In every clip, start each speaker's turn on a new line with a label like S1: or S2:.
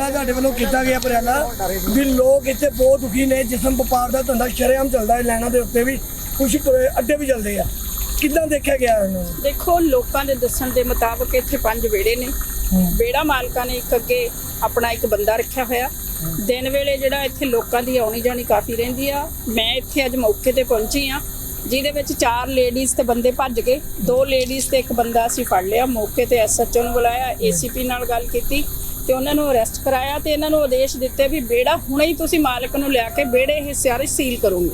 S1: ਪਰਿਆਲਾ ਤੁਹਾਡੇ ਵੱਲੋਂ ਕੀਤਾ ਗਿਆ ਪਰਿਆਲਾ ਵੀ ਲੋਕ ਇੱਥੇ ਬਹੁਤ ਦੁਖੀ ਨੇ ਜਿਸਮ ਵਪਾਰ ਦਾ ਧੰਦਾ ਸ਼ਰੇਆਮ ਚੱਲਦਾ ਹੈ ਲੈਣਾ ਦੇ ਉੱਤੇ ਵੀ ਕੁਝ ਅੱਡੇ ਵੀ ਚੱਲਦੇ ਆ। ਕਿੱਦਾਂ ਦੇਖਿਆ ਗਿਆ ਇਹਨੂੰ?
S2: ਦੇਖੋ ਲੋਕਾਂ ਦੇ ਦੱਸਣ ਦੇ ਮੁਤਾਬਕ ਇੱਥੇ ਪੰਜ ਵਿਹੜੇ ਨੇ। ਵਿਹੜਾ ਮਾਲਕਾਂ ਨੇ ਇੱਕ ਅੱਗੇ ਆਪਣਾ ਇੱਕ ਬੰਦਾ ਰੱਖਿਆ ਹੋਇਆ। ਦਿਨ ਵੇਲੇ ਜਿਹੜਾ ਇੱਥੇ ਲੋਕਾਂ ਦੀ ਆਉਣੀ ਜਾਣੀ ਕਾਫੀ ਰਹਿੰਦੀ ਆ। ਮੈਂ ਇੱਥੇ ਅੱਜ ਮੌਕੇ ਤੇ ਪਹੁੰਚੀ ਆ ਜਿਹਦੇ ਵਿੱਚ ਚਾਰ ਲੇਡੀਜ਼ ਤੇ ਬੰਦੇ ਭੱਜ ਗਏ। ਦੋ ਲੇਡੀਜ਼ ਤੇ ਇੱਕ ਬੰਦਾ ਅਸੀਂ ਫੜ ਲਿਆ। ਮੌਕੇ ਤੇ ਐਸਐਚਓ ਨੂੰ ਬੁਲਾਇਆ ਏਸੀਪੀ ਨਾਲ ਗੱਲ ਕੀਤੀ। ਤੇ ਉਹਨਾਂ ਨੂੰ ਅਰੈਸਟ ਕਰਾਇਆ ਤੇ ਇਹਨਾਂ ਨੂੰ ਆਦੇਸ਼ ਦਿੱਤੇ ਵੀ ਵਿਹੜਾ ਹੁਣੇ ਹੀ ਤੁਸੀਂ ਮਾਲਕ ਨੂੰ ਲਿਆ ਕੇ ਵਿਹੜੇ ਇਹ ਸਾਰੇ ਸੀਲ ਕਰੋਗੇ।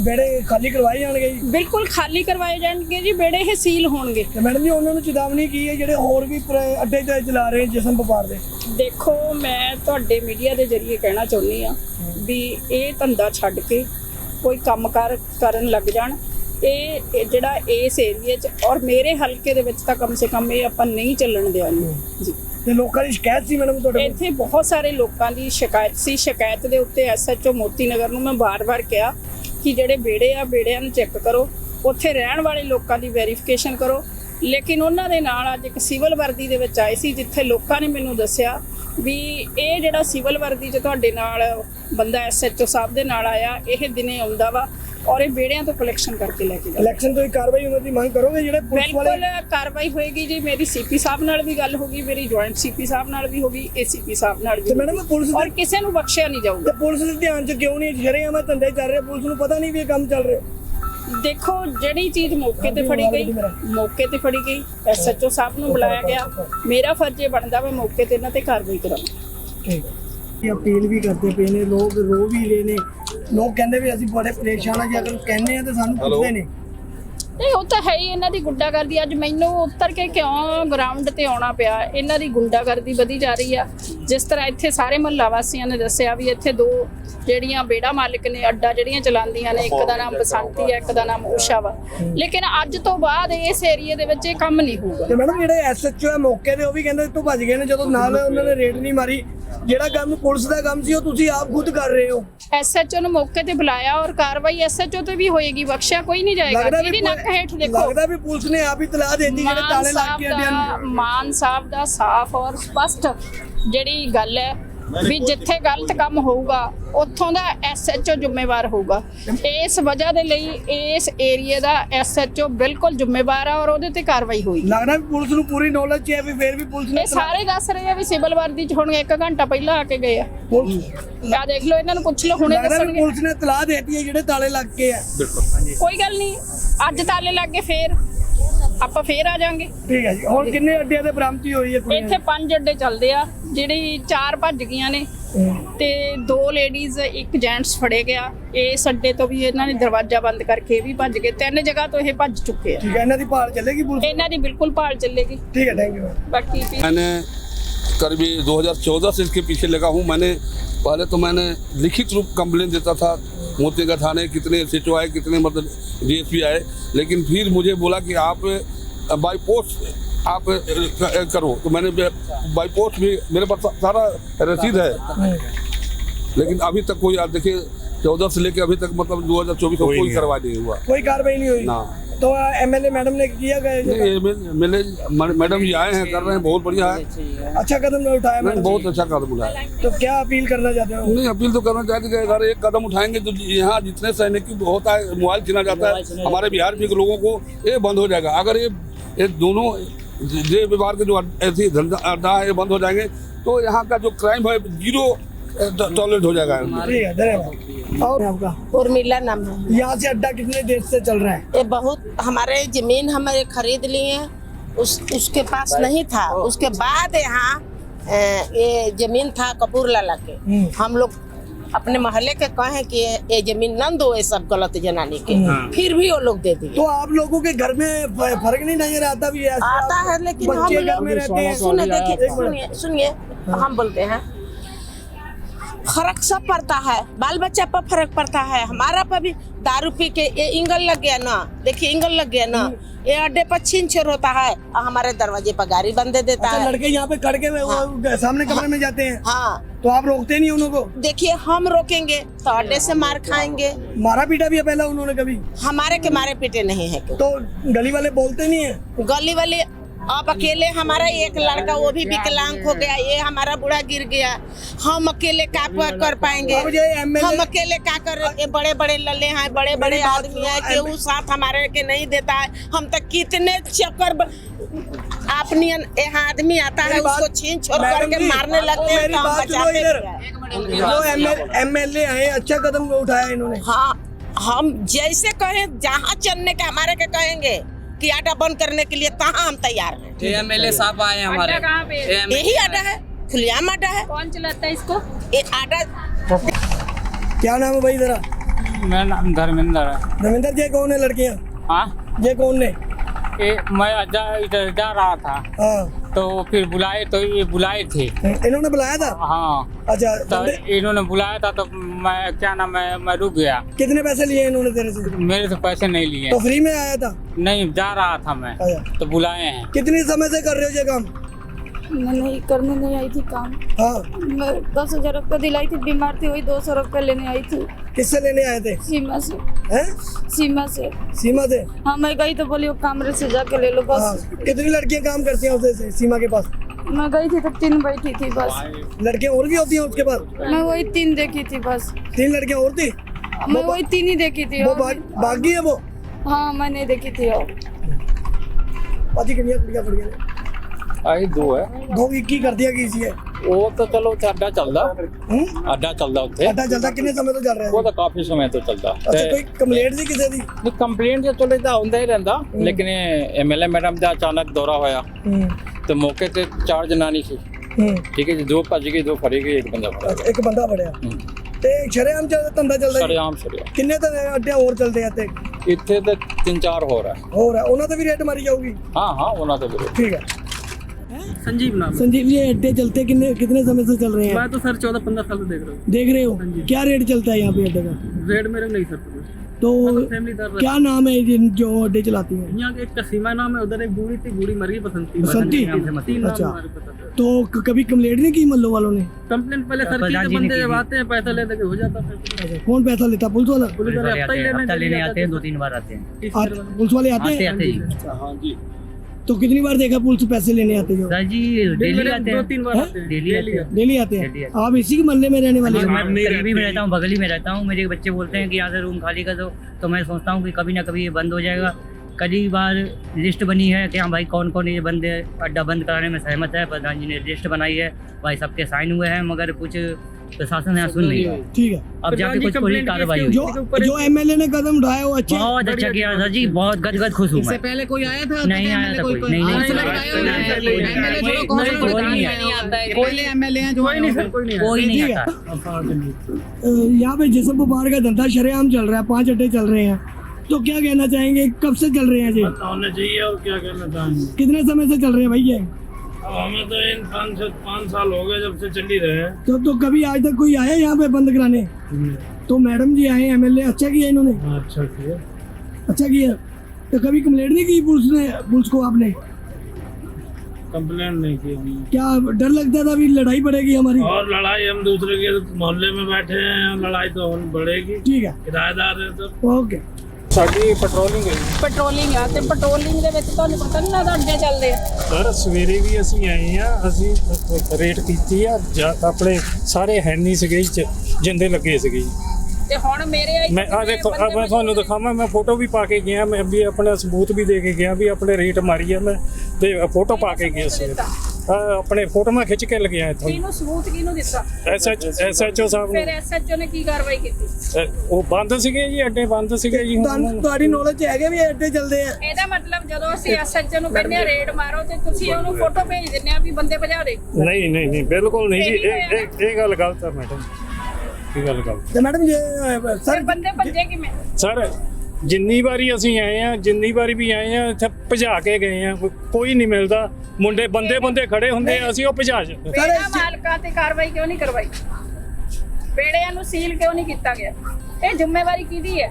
S1: ਬੇੜੇ ਖਾਲੀ ਕਰਵਾਏ ਜਾਣਗੇ ਜੀ?
S2: ਬਿਲਕੁਲ ਖਾਲੀ ਕਰਵਾਏ ਜਾਣਗੇ ਜੀ ਵਿਹੜੇ ਇਹ ਸੀਲ ਹੋਣਗੇ।
S1: ਤੇ ਮੈਡਮ ਜੀ ਉਹਨਾਂ ਨੂੰ ਚੇਤਾਵਨੀ ਕੀ ਹੈ ਜਿਹੜੇ ਹੋਰ ਵੀ ਅੱਡੇ ਤੇ ਚਲਾ ਰਹੇ ਜਿਸਮ ਵਪਾਰ ਦੇ?
S2: ਦੇਖੋ ਮੈਂ ਤੁਹਾਡੇ ਮੀਡੀਆ ਦੇ ਜ਼ਰੀਏ ਕਹਿਣਾ ਚਾਹੁੰਦੀ ਆ ਵੀ ਇਹ ਧੰਦਾ ਛੱਡ ਕੇ ਕੋਈ ਕੰਮਕਾਰ ਕਰਨ ਲੱਗ ਜਾਣ। ਇਹ ਜਿਹੜਾ ਇਸ ਏਰੀਏ 'ਚ ਔਰ ਮੇਰੇ ਹਲਕੇ ਦੇ ਵਿੱਚ ਤਾਂ ਕਮ ਸੇ ਕਮ ਇਹ ਆਪਾਂ ਨਹੀਂ ਚੱਲਣ ਦਿਆਂਗੇ। ਜੀ।
S1: ਤੇ ਲੋਕਾਂ ਦੀ ਸ਼ਿਕਾਇਤ ਸੀ ਮੈਡਮ ਤੁਹਾਡੇ ਕੋਲ?
S2: ਇੱਥੇ ਬਹੁਤ ਸਾਰੇ ਲੋਕਾਂ ਦੀ ਸ਼ਿਕਾਇਤ ਸੀ। ਸ਼ਿਕਾਇਤ ਦੇ ਉੱਤੇ ਐਸਐਚਓ ਮੋਤੀ ਨਗਰ ਨੂੰ ਮੈਂ ਬਾਰ-ਬਾਰ ਕਿਹਾ ਕਿ ਜਿਹੜੇ ਬੇੜੇ ਆ ਬੇੜਿਆਂ ਨੂੰ ਚੈੱਕ ਕਰੋ। ਉੱਥੇ ਰਹਿਣ ਵਾਲੇ ਲੋਕਾਂ ਦੀ ਵੈਰੀਫਿਕੇਸ਼ਨ ਕਰੋ। ਲੇਕਿਨ ਉਹਨਾਂ ਦੇ ਨਾਲ ਅੱਜ ਇੱਕ ਸਿਵਲ ਵਰਦੀ ਦੇ ਵਿੱਚ ਆਏ ਸੀ, ਜਿੱਥੇ ਲੋਕਾਂ ਨੇ ਮੈਨੂੰ ਦੱਸਿਆ ਵੀ ਇਹ ਜਿਹੜਾ ਸਿਵਲ ਵਰਦੀ 'ਚ ਤੁਹਾਡੇ ਨਾਲ ਬੰਦਾ ਐਸਐਚਓ ਸਾਹਿਬ ਦੇ ਨਾਲ ਆਇਆ, ਇਹ ਦਿਨੇ ਆਉਂਦਾ ਵਾ। ਔਰ ਇਹ ਬੇੜਿਆਂ ਤੋਂ ਕਲੈਕਸ਼ਨ ਕਰਕੇ ਲੈ ਕੇ ਜਾਂਦਾ
S1: ਇਲੈਕਸ਼ਨ ਤੋਂ ਹੀ ਕਾਰਵਾਈ ਉਹਨਾਂ ਦੀ ਮੰਗ ਕਰੋਗੇ? ਜਿਹੜੇ ਪੁਲਿਸ ਵਾਲੇ
S2: ਬਿਲਕੁਲ ਕਾਰਵਾਈ ਹੋਏਗੀ ਜੀ। ਮੇਰੀ ਸੀਪੀ ਸਾਹਿਬ ਨਾਲ ਵੀ ਗੱਲ ਹੋਗੀ ਮੇਰੀ ਜੁਆਇੰਟ ਸੀਪੀ ਸਾਹਿਬ ਨਾਲ ਵੀ ਹੋਗੀ ਏਸੀਪੀ ਸਾਹਿਬ ਨਾਲ ਵੀ
S1: ਤੇ ਮੈਡਮ ਪੁਲਿਸ
S2: ਔਰ
S1: ਦੇ
S2: ਕਿਸੇ ਨੂੰ ਬਖਸ਼ਿਆ ਨਹੀਂ ਜਾਊਗਾ।
S1: ਤੇ ਪੁਲਿਸ ਦੇ ਧਿਆਨ 'ਚ ਕਿਉਂ ਨਹੀਂ? ਸ਼ਰੇਆਮ ਇਹ ਧੰਦੇ ਚੱਲ ਰਹੇ ਪੁਲਿਸ ਨੂੰ ਪਤਾ ਨਹੀਂ ਵੀ ਇਹ ਕੰਮ ਚੱਲ ਰਿਹਾ।
S2: ਦੇਖੋ ਜਿਹੜੀ ਚੀਜ਼ ਮੌਕੇ ਤੇ ਫੜੀ ਗਈ ਮੌਕੇ ਤੇ ਫੜੀ ਗਈ ਐਸਐਚਓ ਸਾਹਿਬ ਨੂੰ ਬੁਲਾਇਆ ਗਿਆ। ਮੇਰਾ ਫਰਜ਼ ਇਹ ਬਣਦਾ ਮੈਂ ਮੌਕੇ ਤੇ ਇਹਨਾਂ ਤੇ ਕਾਰਵਾਈ ਕਰਾਂ
S1: ਠੀਕ ਇਹ ਅਪੀਲ ਵੀ ਕਰਦੇ ਪਏ ਨੇ ਲੋਕ ਰੋ ਵੀ ਰਹੇ ਨੇ। ਲੋਕ ਕਹਿੰਦੇ ਵੀ ਅਸੀਂ ਬੜੇ ਪਰੇਸ਼ਾਨ ਆ ਜੇ ਅਗਰ ਕਹਿੰਦੇ ਆ ਤਾਂ ਸਾਨੂੰ ਪੁੱਛਦੇ ਨੇ
S2: ਨਹੀਂ ਉਹ ਤਾਂ ਹੈ ਹੀ ਇਹਨਾਂ ਦੀ ਗੁੰਡਾਗਰਦੀ ਅੱਜ ਮੈਨੂੰ ਉੱਤਰ ਕੇ ਕਿਉਂ ਗਰਾਊਂਡ ਤੇ ਆਉਣਾ ਪਿਆ? ਇਹਨਾਂ ਦੀ ਗੁੰਡਾਗਰਦੀ ਵਧੀ ਜਾ ਰਹੀ ਆ। ਜਿਸ ਤਰ੍ਹਾਂ ਇੱਥੇ ਸਾਰੇ ਮਹੱਲਾ ਵਾਸੀਆਂ ਨੇ ਦੱਸਿਆ ਵੀ ਇੱਥੇ ਦੋ ਜਿਹੜੀਆਂ ਬੇੜਾ ਮਾਲਕ ਨੇ ਅੱਡਾ ਜਿਹੜੀਆਂ ਚਲਾਉਂਦੀਆਂ ਨੇ ਇੱਕ ਦਾ ਨਾਮ ਬਸੰਤੀ ਹੈ ਇੱਕ ਦਾ ਨਾਮ ਊਸ਼ਾ ਵਾ। ਲੇਕਿਨ ਅੱਜ ਤੋਂ ਬਾਅਦ ਇਸ ਏਰੀਏ ਦੇ ਵਿੱਚ ਇਹ ਕੰਮ ਨਹੀਂ ਹੋਊਗਾ।
S1: ਤੇ ਮੈਡਮ ਜਿਹੜੇ ਐਸਐਚਓ ਹੈ ਮੌਕੇ ਤੇ ਉਹ ਵੀ ਕਹਿੰਦੇ ਤੂੰ ਭੱਜ ਗਏ ਨੇ ਜਦੋਂ ਨਾਲ ਉਹਨਾਂ ਨੇ ਰੇਡ ਨਹੀਂ ਮਾਰੀ ਜਿਹੜਾ ਕੰਮ ਪੁਲਿਸ ਦਾ ਕੰਮ ਸੀ ਉਹ ਤੁਸੀਂ ਆਪ ਖੁਦ ਕਰ ਰਹੇ ਹੋ।
S2: ਐਸਐਚਓ ਨੂੰ ਮੌਕੇ ਤੇ ਬੁਲਾਇਆ ਔਰ ਕਾਰਵਾਈ ਐਸਐਚਓ ਤੇ ਵੀ ਹੋਏਗੀ ਬਖਸ਼ਿਆ ਕੋਈ ਨਹੀਂ ਜਾਏਗਾ। ਇਹਦੀ ਨੱਕ ਹੇਠ ਦੇਖੋ।
S1: ਲੱਗਦਾ ਵੀ ਪੁਲਿਸ ਨੇ ਆਪ ਹੀ ਤਲਾਹ ਦੇ ਦਿੱਤੀ ਜਿਹੜੇ ਤਾਲੇ ਲੱਗ ਕੇ ਅੱਡਿਆਂ ਨੂੰ
S2: ਮਾਨ ਸਾਹਿਬ ਦਾ ਸਾਫ਼ ਔਰ ਸਪਸ਼ਟ ਜਿਹੜੀ ਗੱਲ ਹੈ ਵੀ ਜਿੱਥੇ ਗਲਤ ਕੰਮ ਹੋਊਗਾ ਉੱਥੋਂ ਦਾ ਐਸਐਚਓ ਜ਼ਿੰਮੇਵਾਰ ਹੋਊਗਾ। ਇਸ ਵਜ੍ਹਾ ਦੇ ਲਈ ਇਸ ਏਰੀਆ ਦਾ ਐਸਐਚਓ ਬਿਲਕੁਲ ਜ਼ਿੰਮੇਵਾਰ ਆ ਔਰ ਉਹਦੇ ਤੇ ਕਾਰਵਾਈ ਹੋਏਗੀ
S1: ਲੱਗਦਾ ਵੀ ਪੁਲਿਸ ਨੂੰ ਪੂਰੀ ਨੌਲੇਜ ਹੈ ਵੀ ਫੇਰ ਵੀ ਪੁਲਿਸ ਨੇ
S2: ਇਹ ਸਾਰੇ ਦੱਸ ਰਹੇ ਆ ਵੀ ਸਿਵਲ ਵਰਦੀ ਚ ਹੁਣ 1 ਘੰਟਾ ਪਹਿਲਾਂ ਆ ਕੇ ਗਏ ਆ। ਆ ਦੇਖ ਲਓ ਇਹਨਾਂ ਨੂੰ ਪੁੱਛ ਲਓ ਹੁਣੇ ਦੱਸਣਗੇ।
S1: ਪੁਲਿਸ ਨੇ ਤਲਾਹ ਦਿੱਤੀ ਹੈ ਜਿਹੜੇ ਤਾਲੇ ਲੱਗ ਕੇ ਆ।
S2: ਕੋਈ ਗੱਲ ਨਹੀਂ ਅੱਜ ਤਾਲੇ ਲੱਗ ਗਏ ਫੇਰ। ਆਪਾਂ ਫੇਰ ਆ ਜਾਾਂਗੇ
S1: ਠੀਕ ਹੈ ਜੀ ਹੁਣ ਕਿੰਨੇ ਅੱਡਿਆਂ ਤੇ ਬਰਾਮਦੀ ਹੋਈ ਹੈ ਕੁੜੀਆਂ
S2: ਇੱਥੇ ਪੰਜ ਅੱਡੇ ਚੱਲਦੇ ਆ ਜਿਹੜੀ ਚਾਰ ਭੱਜ ਗਈਆਂ ਨੇ
S1: ਦੀ?
S2: ਤੇ ਦੋ ਲੇਡੀਜ਼ ਇੱਕ ਜੈਂਟਸ ਫੜੇ ਗਿਆ ਇਸ ਅੱਡੇ ਤੋਂ ਵੀ ਇਹਨਾਂ ਨੇ ਦਰਵਾਜ਼ਾ ਬੰਦ ਕਰਕੇ ਇਹ ਵੀ ਭੱਜ ਗਏ ਤਿੰਨ ਜਗ੍ਹਾ ਤੋਂ ਇਹ ਭੱਜ ਚੁੱਕੇ ਆ
S1: ਠੀਕ ਹੈ ਇਹਨਾਂ ਦੀ ਭਾਲ ਚੱਲੇਗੀ ਪੁਲਿਸ
S2: ਇਹਨਾਂ ਦੀ ਬਿਲਕੁਲ ਭਾਲ ਚੱਲੇਗੀ
S1: ਠੀਕ ਹੈ ਥੈਂਕ ਯੂ
S2: ਬਾਕੀ ਵੀ
S3: मैंने करीब 2014 से इसके पीछे लगा हूँ मैंने पहले तो मैंने लिखित रूप कंप्लेन देता था मोतीगढ़ थाने कितने एस आए कितने मतलब डी आए लेकिन फिर मुझे बोला कि आप बाई पोस्ट आप करो। तो मैंने बाई पोस्ट भी मेरे पास सारा रसीद है। लेकिन अभी तक कोई आप देखिए चौदह से लेकर अभी तक मतलब दो हज़ार चौबीस कोई कार्रवाई नहीं हुआ।
S1: कोई कार्रवाई नहीं हुई।
S3: ना।
S1: तो एमएलए मैडम ने किया गया
S3: मैडम जी आए हैं कर रहे हैं बहुत बढ़िया है।
S1: अच्छा कदम उठाया मैडम
S3: बहुत अच्छा कदम उठाया।
S1: तो क्या अपील करना चाहते हो?
S3: नहीं अपील तो करना चाहते कि अगर एक कदम उठाएँगे तो यहाँ जितने सैनिक होता है मोबाइल छीना जाता है हमारे बिहार में के लोगों को ये बंद हो जाएगा। अगर ये ये दोनों जे व्यवहार के जो ऐसी धंधा है ये बंद हो जाएँगे तो यहाँ का जो क्राइम है ज़ीरो टॉयलेट हो जाएगा।
S1: धन्यवाद। और आपका
S4: उर्मिला नाम है।
S1: यहाँ से अड्डा कितने देर से चल रहा है?
S4: ये बहुत हमारे ज़मीन हमारे खरीद लिए हैं। उस उसके पास नहीं था। उसके बाद यहाँ ये ज़मीन था कपूर लाला के
S1: हम्म।
S4: हम लोग अपने मोहल्ले के कहे कि ये ज़मीन न दो ये सब गलत जनानी के। फिर भी वो लोग दे दिए।
S1: तो आप लोगों के घर में फ़र्क नहीं नज़र आता भी?
S4: आता है लेकिन हम लोग सुनिए देखिए सुनिए सुनिए हम बोलते हैं। फ़र्क सब पड़ता है। बाल बच्चा पर फ़र्क पड़ता है। हमारा पर भी दारू पी के ये इंगल लग गया ना। देखिए इंगल लग गया ना। ये अड्डे पर छीन छोर होता है और हमारे दरवाजे पर गाड़ी बंद दे देता
S1: अच्छा
S4: है।
S1: लड़के यहाँ पे खड़के हुए वो सामने कमरे हाँ, में जाते हैं।
S4: हाँ।
S1: तो आप रोकते नहीं उनको
S4: देखिए हम रोकेंगे तो अड्डे से मार खाएँगे।
S1: मारा पीटा भी है पहला उन्होंने कभी?
S4: हमारे के मारे पीटे नहीं है
S1: तो गली वाले बोलते नहीं है?
S4: गली वाले अब अकेले हमारा एक लड़का वो भी विकलांग हो गया ये हमारा बूढ़ा गिर गया। हम अकेले क्या कर- पाएँगे? हम अकेले क्या कर ये बड़े बड़े लल्ले हैं बड़े बड़े आदमी हैं केहू साथ हमारे के नहीं देता है। हम तक कितने चक्कर ब- अपनी यहाँ आदमी आता है उसको छीन छोड़
S1: मैडम
S4: करके मारने लगते हैं तो हम बचाते हैं।
S1: जो एमएलए आए अच्छा कदम उठाया इन्होंने।
S4: हाँ हम जैसे कहें जहाँ चलने के हमारे के कहेंगे। कि आटा बंद करने के लिए कहाँ हम तैयार हैं?
S5: एम एल ए साहब आए हमारे।
S2: अड्डा
S4: यही आटा है खुलियाम आटा है।
S2: कौन चलाता है इसको?
S4: ये आटा
S1: क्या नाम है भाई जरा?
S6: मेरा नाम धर्मेंद्र है।
S1: धर्मेंद्र जी कौन है लड़कियाँ?
S6: हाँ?
S1: ये कौन ने
S6: ए, मैं जा, जा रहा था।
S1: हाँ।
S6: तो फिर बुलाए तो ये बुलाए थे।
S1: इन्होंने बुलाया था?
S6: हाँ।
S1: अच्छा
S6: तो इन्होंने बुलाया था तो मैं क्या नाम मैं मैं रुक गया।
S1: कितने पैसे लिए इन्होंने तेरे से?
S6: मेरे से पैसे नहीं लिए।
S1: तो फ्री में आया था?
S6: नहीं जा रहा था मैं।
S1: अच्छा।
S6: तो बुलाए हैं।
S1: कितने समय से कर रहे हो ये काम?
S7: मैं नहीं करने नहीं आई थी काम।
S1: हाँ।
S7: मैं दस हज़ार रुपया दिलाई थी बीमार थी वही दो सौ रुपया लेने आई थी।
S1: किससे लेने आए थे?
S7: सीमा से।
S1: हैं?
S7: सीमा से।
S1: सीमा से?
S7: हाँ मैं गई तो बोली वो कमरे से जाके ले लो
S1: हाँ।
S7: बस
S1: कितनी लड़कियाँ काम करती हैं उससे से, सीमा के पास?
S7: मैं गई थी तो तीन बैठी थी बस।
S1: लड़कियाँ और भी होती हैं उसके पास?
S7: मैं वही तीन देखी थी बस।
S1: तीन लड़कियाँ और थी?
S7: मैं वही तीन ही देखी थी
S1: वो
S7: और
S1: है वो?
S7: हाँ मैं नहीं देखी थी और।
S1: पाजी कितनी कुड़ियाँ कुड़ियाँ ने
S8: ਆਏ ਦੋ ਹੈ।
S1: ਦੋ ਇੱਕ ਹੀ ਕਰਦੀ ਹੈਗੀ ਸੀ
S8: ਉਹ ਤਾਂ ਚਲੋ ਸਾਡਾ ਚੱਲਦਾ। ਅੱਡਾ ਚੱਲਦਾ ਉੱਥੇ।
S1: ਅੱਡਾ ਚੱਲਦਾ ਕਿੰਨੇ ਸਮੇਂ ਤੋਂ ਚੱਲ ਰਿਹਾ?
S8: ਉਹ ਤਾਂ ਕਾਫੀ ਸਮੇਂ ਤੋਂ ਚੱਲਦਾ।
S1: ਅੱਛਾ ਕੋਈ ਕੰਪਲੇਂਟ ਸੀ ਕਿਸੇ ਦੀ?
S8: ਨਹੀਂ ਕੰਪਲੇਂਟ ਤਾਂ ਚਲੋ ਇਦਾਂ ਹੁੰਦਾ ਹੀ ਰਹਿੰਦਾ। ਲੇਕਿਨ ਐਮਐਲਏ ਮੈਡਮ ਦਾ ਅਚਾਨਕ ਦੌਰਾ ਹੋਇਆ। ਤੇ ਮੌਕੇ ਤੇ ਚਾਰ ਜਨਾਨੀ ਸੀ। ਠੀਕ ਹੈ ਜੀ ਦੋ ਭੱਜ ਗਏ ਦੋ ਫੜੇ ਗਏ ਇੱਕ ਬੰਦਾ
S1: ਫੜਿਆ। ਇੱਕ ਬੰਦਾ ਫੜਿਆ। ਤੇ ਸ਼ਰੇਆਮ ਚੱਲਦਾ ਧੰਦਾ ਚੱਲਦਾ
S8: ਸ਼ਰੇਆਮ ਸ਼ਰਿਆ
S1: ਕਿੰਨੇ ਤਾਂ ਅੱਡੇ ਹੋਰ ਚੱਲਦੇ ਆ ਤੇ
S8: ਇੱਥੇ ਤੇ ਤਿੰਨ ਚਾਰ ਹੋਰ ਆ
S1: ਹੋਰ ਆ ਉਹਨਾਂ ਤੇ ਵੀ ਰੇਟ ਮਾਰੀ ਜਾਊਗੀ?
S8: ਹਾਂ ਹਾਂ ਉਹਨਾਂ ਤੇ ਵੀ
S1: ਠੀਕ ਹੈ।
S6: संजीव नाम।
S1: संजीव ये अड्डे चलते कितने कितने समय से चल रहे हैं?
S6: मैं तो सर चौदह पंद्रह साल से देख रहा हूँ।
S1: देख रहे हो? क्या रेट चलता है यहाँ पे अड्डे का?
S6: रेड मेरे नहीं सर
S1: तो क्या नाम है जिन जो अड्डे चलाती है?
S6: यहाँ के एक कसीमा नाम है उधर एक बूढ़ी थी बूढ़ी मर गई बसंती।
S1: बसंती?
S6: तीन नाम
S1: अच्छा।
S6: था
S1: तो कभी कम्प्लेट नहीं की मल्लो वालों ने?
S6: कंप्लेंट पहले सर की बंदे जब आते हैं पैसा लेते के हो जाता है।
S1: अच्छा, कौन पैसा लेता पुलिस वाला?
S6: पुलिस वाले ही लेने
S5: लेने आते हैं दो तीन बार आते हैं।
S1: पुलिस वाले आते हैं?
S5: आते ही
S1: अच्छा, तो कितनी बार देखा पुलिस पैसे लेने आते जो
S5: सर जी डेली आते हैं।
S6: तीन बार
S5: डेली आते हैं।
S1: डेली आते
S5: डेली
S1: हैं? आप इसी के मोहल्ले में रहने वाले हो
S5: मैं करीबी में रहता हूँ बगल ही में रहता हूँ। मेरे बच्चे बोलते हैं कि यहाँ से रूम खाली कर दो। तो मैं सोचता हूँ कि कभी ना कभी ये बंद हो जाएगा। कई बार लिस्ट बनी है कि हाँ भाई कौन कौन ये बंदे अड्डा बंद कराने में सहमत है? प्रधान जी ने लिस्ट बनाई है। भाई सबके साइन हुए हैं मगर कुछ प्रशासन यहाँ सुन नहीं रहा
S1: ठीक है।
S5: अब जाके कुछ पूरी कार्रवाई हुई
S1: जो जो एमएलए ने कदम उठाया वो अच्छे
S5: बहुत अच्छा किया सर जी बहुत गदगद खुश हूँ
S9: पहले कोई आया था?
S5: नहीं आया था कोई नहीं नहीं कोई नहीं आया।
S9: पहले एमएलए जो
S6: कोई नहीं कोई नहीं
S5: कोई नहीं
S1: ठीक।
S5: आता।
S1: यहाँ पे जिसम व्यापार का धंधा शरेआम चल रहा है पाँच अड्डे चल रहे हैं तो क्या कहना चाहेंगे? कब से चल रहे हैं जी?
S6: होना चाहिए और क्या कहना चाहेंगे?
S1: कितने समय से चल रहे हैं भैया
S6: अब हमें तो इन पाँच से पाँच साल हो गए जब से चल ही रहे हैं।
S1: तो तो कभी आज तक कोई आया यहाँ पे बंद कराने? तो मैडम जी आए एमएलए अच्छा किया इन्होंने?
S6: अच्छा किया।
S1: अच्छा किया। तो कभी कंप्लेंट नहीं की पुलिस ने पुलिस को आपने?
S6: कंप्लेंट नहीं की
S1: क्या डर लगता था अभी लड़ाई पड़ेगी हमारी?
S6: और लड़ाई हम दूसरे के मोहल्ले में बैठे हैं लड़ाई तो हम बढ़ेगी।
S1: ठीक है।
S6: किराएदार है तो।
S1: ओके।
S8: ਸਾਡੀ ਪੈਟਰੋਲਿੰਗ ਹੈ
S2: ਪੈਟਰੋਲਿੰਗ ਆ ਤੇ ਪੈਟਰੋਲਿੰਗ ਦੇ ਵਿੱਚ ਤੁਹਾਨੂੰ ਪਤਾ ਨਹੀਂ ਲੱਗਦਾ ਅੱਡੇ ਚੱਲਦੇ ਆ?
S10: ਸਰ ਸਵੇਰੇ ਵੀ ਅਸੀਂ ਆਏ ਆ ਅਸੀਂ ਰੇਟ ਕੀਤੀ ਆ ਜਾਂ ਆਪਣੇ ਸਾਰੇ ਹੈ ਨਹੀਂ ਸੀਗੇ ਜੀ, ਜ- ਜਿੰਦੇ ਲੱਗੇ ਸੀਗੇ ਜੀ।
S2: ਤੇ ਹੁਣ ਮੇਰੇ ਇੱਥੇ
S10: ਮੈਂ ਆ ਦੇਖੋ ਆ ਮੈਂ ਤੁਹਾਨੂੰ ਦਿਖਾਵਾਂ ਮੈਂ ਫੋਟੋ ਵੀ ਪਾ ਕੇ ਗਿਆ ਮੈਂ ਵੀ ਆਪਣਾ ਸਬੂਤ ਵੀ ਦੇ ਕੇ ਗਿਆ ਵੀ ਆਪਣੇ ਰੇਟ ਮਾਰੀ ਆ ਮੈਂ ਤੇ ਫੋਟੋ ਪਾ ਕੇ ਗਿਆ ਸੀ ਆਪਣੇ ਫੋਟੋਆਂ ਖਿੱਚ ਕੇ ਲਗਿਆ ਇੱਥੋਂ।
S2: ਕਿਹਨੂੰ ਸਬੂਤ ਕਿਹਨੂੰ ਦਿੱਤਾ?
S10: ਐਸਐਚ ਐਸਐਚਓ ਸਾਹਿਬ ਨੂੰ।
S2: ਫਿਰ ਐਸਐਚਓ ਨੇ ਕੀ ਕਾਰਵਾਈ ਕੀਤੀ?
S10: ਉਹ ਬੰਦ ਸੀਗੇ ਜੀ ਅੱਡੇ ਬੰਦ ਸੀਗੇ ਜੀ
S1: ਹੁਣ ਤੁਹਾਡੀ ਨੌਲੇਜ ਹੈਗੇ ਵੀ ਐਡੇ ਚੱਲਦੇ ਆ?
S2: ਇਹਦਾ ਮਤਲਬ ਜਦੋਂ ਅਸੀਂ ਐਸਐਚਓ ਨੂੰ ਕਹਿੰਦੇ ਆ ਰੇਡ ਮਾਰੋ ਤੇ ਤੁਸੀਂ ਉਹਨੂੰ ਫੋਟੋ ਭੇਜ ਦਿੰਦੇ ਆ ਵੀ ਬੰਦੇ ਭਜਾ ਦੇ।
S10: ਨਹੀਂ ਨਹੀਂ ਨਹੀਂ ਬਿਲਕੁਲ ਨਹੀਂ ਜੀ ਇਹ ਇਹ- ਇਹ ਗੱਲ ਗਲਤ ਹੈ ਮੈਡਮ ਇਹ ਗੱਲ ਗਲਤ
S1: ਤੇ ਮੈਡਮ
S2: ਜੇ
S1: ਸਰ
S2: ਬੰਦੇ ਭੱਜੇ ਕਿਵੇਂ?
S10: ਸਰ ਜਿੰਨੀ ਵਾਰੀ ਅਸੀਂ ਆਏ ਆ ਜਿੰਨੀ ਵਾਰੀ ਵੀ ਆਏ ਆ ਇੱਥੇ ਭਜਾ ਕੇ ਗਏ ਆ ਕੋਈ ਨਹੀਂ ਮਿਲਦਾ। ਮੁੰਡੇ ਬੰਦੇ ਬੰਦੇ ਖੜੇ ਹੁੰਦੇ ਆ ਅਸੀਂ ਉਹ ਭਜਾ ਜ-
S2: ਬੇੜਾ ਮਾਲਕਾਂ ਤੇ ਕਾਰਵਾਈ ਕਿਉਂ ਨਹੀਂ ਕਰਵਾਈ? ਬੇੜਿਆਂ ਨੂੰ ਸੀਲ ਕਿਉਂ ਨਹੀਂ ਕੀਤਾ ਗਿਆ? ਇਹ ਜ਼ਿੰਮੇਵਾਰੀ ਕਿਹਦੀ ਹੈ?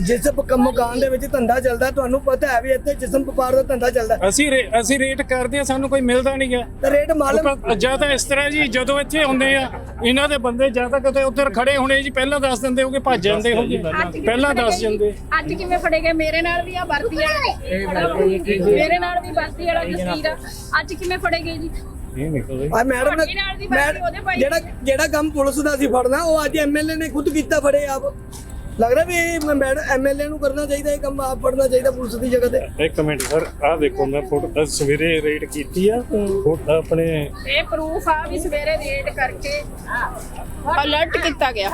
S1: ਜਿਸ ਮਕਾਨ ਦੇ ਵਿੱਚ ਧੰਦਾ ਚੱਲਦਾ ਤੁਹਾਨੂੰ ਪਤਾ ਹੈ ਵੀ ਇੱਥੇ ਜਿਸਮ ਵਪਾਰ ਦਾ ਧੰਦਾ ਚੱਲਦਾ। ਹੈ।
S10: ਅਸੀਂ ਰੇ- ਅਸੀਂ ਰੇਟ ਕਰਦੇ ਆ ਸਾਨੂੰ ਕੋਈ ਮਿਲਦਾ ਨਹੀਂ ਗਾ
S1: ਤਾਂ ਰੇਟ ਮਾਲਕ
S10: ਜਾਂ ਤਾਂ ਇਸ ਤਰ੍ਹਾਂ ਜੀ ਜਦੋਂ ਇੱਥੇ ਆਉਂਦੇ ਆ ਇਹਨਾਂ ਦੇ ਬੰਦੇ ਜਾਂ ਤਾਂ ਕਿਤੇ ਉੱਧਰ ਖੜੇ ਹੋਣੇ ਜੀ ਪਹਿਲਾਂ ਦੱਸ ਦਿੰਦੇ ਹੋਗੇ ਭੱਜ ਜਾਂਦੇ ਹੋਗੇ। ਪਹਿਲਾਂ ਦੱਸ ਜਾਂਦੇ
S2: ਅੱਜ ਕਿਵੇਂ ਫੜੇ ਗਏ? ਮੇਰੇ ਨਾਲ ਵੀ ਆ ਵਰਤੀ ਵਾਲਾ। ਮੇਰੇ ਨਾਲ ਵੀ ਵਰਤੀ ਵਾਲਾ ਜਸਵੀਰ ਆ। ਅੱਜ ਕਿਵੇਂ ਫੜੇ ਗਏ ਜੀ?
S10: ਇਹ ਨਿਕਲਦੇ
S1: ਆ ਮੈਡਮ
S2: ਤੁਹਾਡੇ ਨਾਲ ਦੀ
S1: ਨੇ
S2: ਉਹਦੇ ਭਾਈ।
S1: ਜਿਹੜਾ ਜਿਹੜਾ ਕੰਮ ਪੁਲਿਸ ਦਾ ਸੀ ਫੜਨਾ ਉਹ ਅੱਜ ਐਮਐਲਏ ਨੇ ਖੁਦ ਕੀਤਾ ਫੜੇ ਆਪ। ਲੱਗ ਰਿਹਾ ਵੀ ਇਹ ਮੈਡਮ ਐਮਐਲਏ ਨੂੰ ਕਰਨਾ ਚਾਹੀਦਾ ਇਹ ਕੰਮ ਆਪ ਫੜਨਾ ਚਾਹੀਦਾ ਪੁਲਿਸ ਦੀ ਜਗ੍ਹਾ ਤੇ।
S10: ਇੱਕ ਮਿੰਟ ਸਰ ਆਹ ਦੇਖੋ ਮੈਂ ਫੋਟੋ ਸਵੇਰੇ ਰੇਟ ਕੀਤੀ ਆ ਫੋਟੋ ਆਪਣੇ
S2: ਇਹ ਪ੍ਰੂਫ ਆ ਵੀ ਸਵੇਰੇ ਰੇਡ ਕਰਕੇ ਅਲਰਟ ਕੀਤਾ ਗਿਆ।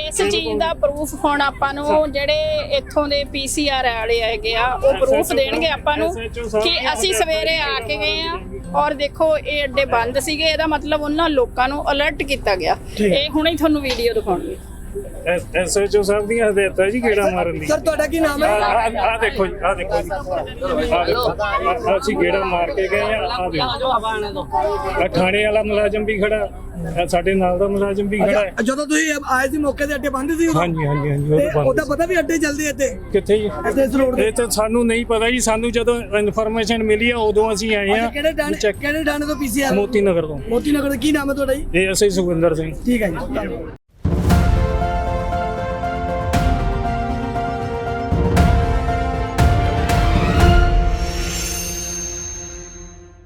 S2: ਇਸ ਚੀਜ਼ ਦਾ ਪ੍ਰੂਫ ਹੁਣ ਆਪਾਂ ਨੂੰ ਜਿਹੜੇ ਇੱਥੋਂ ਦੇ ਪੀਸੀਆਰ ਵਾਲੇ ਹੈਗੇ ਆ ਉਹ ਪ੍ਰੂਫ ਦੇਣਗੇ ਆਪਾਂ ਨੂੰ ਕਿ ਅਸੀਂ ਸਵੇਰੇ ਆ ਕੇ ਗਏ ਆ ਔਰ ਦੇਖੋ ਇਹ ਅੱਡੇ ਬੰਦ ਸੀਗੇ ਇਹਦਾ ਮਤਲਬ ਉਹਨਾਂ ਲੋਕਾਂ ਨੂੰ ਅਲਰਟ ਕੀਤਾ ਗਿਆ। ਇਹ ਹੁਣੇ ਹੀ ਤੁਹਾਨੂੰ ਵੀਡੀਓ ਦਿਖਾਉਣਗੇ।
S10: ਐਸਐਚਓ ਸਾਹਿਬ ਦੀਆਂ ਹਦਾਇਤਾਂ ਜੀ ਕਿਹੜਾ ਮਾਰਨ ਦੀ।
S1: ਸਰ ਤੁਹਾਡਾ ਕੀ ਨਾਮ ਹੈ?
S10: ਆ ਦੇਖੋ ਜੀ ਆ ਦੇਖੋ ਜੀ। ਆਹ ਅਸੀਂ ਗੇੜਾ ਮਾਰ ਕੇ ਗਏ ਆ ਆ ਦੇਖੋ। ਆਹ ਥਾਣੇ ਵਾਲਾ ਮੁਲਾਜ਼ਮ ਵੀ ਖੜਾ ਸਾਡੇ ਨਾਲ ਦਾ ਮੁਲਾਜ਼ਮ ਵੀ ਖੜਾ ਹੈ।
S1: ਜਦੋਂ ਤੁਸੀਂ ਆਏ ਸੀ ਮੌਕੇ ਤੇ ਅੱਡੇ ਬੰਦ ਸੀ?
S10: ਹਾਂਜੀ ਹਾਂਜੀ ਹਾਂਜੀ
S1: ਉਹਦਾ ਪਤਾ ਵੀ ਅੱਡੇ ਚੱਲਦੇ ਇੱਥੇ?
S10: ਕਿੱਥੇ ਜੀ?
S1: ਇੱਥੇ ਇਸ ਰੋਡ ਤੇ।
S10: ਸਾਨੂੰ ਨਹੀਂ ਪਤਾ ਜੀ ਸਾਨੂੰ ਜਦੋਂ ਇਨਫੋਰਮੇਸ਼ਨ ਮਿਲੀ ਆ ਉਦੋਂ ਅਸੀਂ ਆਏ ਆ।
S1: ਕਿਹੜੇ ਡਾਣੇ
S10: ਚੈੱਕ
S1: ਕਿਹੜੇ ਡਾਣੇ ਤੋਂ ਪੀਸੀਆਰ?
S10: ਮੋਤੀ ਨਗਰ ਤੋਂ।
S1: ਮੋਤੀ ਨਗਰ ਦਾ ਕੀ ਨਾਮ ਹੈ ਤੁਹਾਡਾ ਜੀ?
S10: ਇਹ ਅਸੀਂ ਸੁਖਵਿੰਦਰ ਸਿੰਘ।
S1: ਠੀਕ ਹੈ ਜੀ।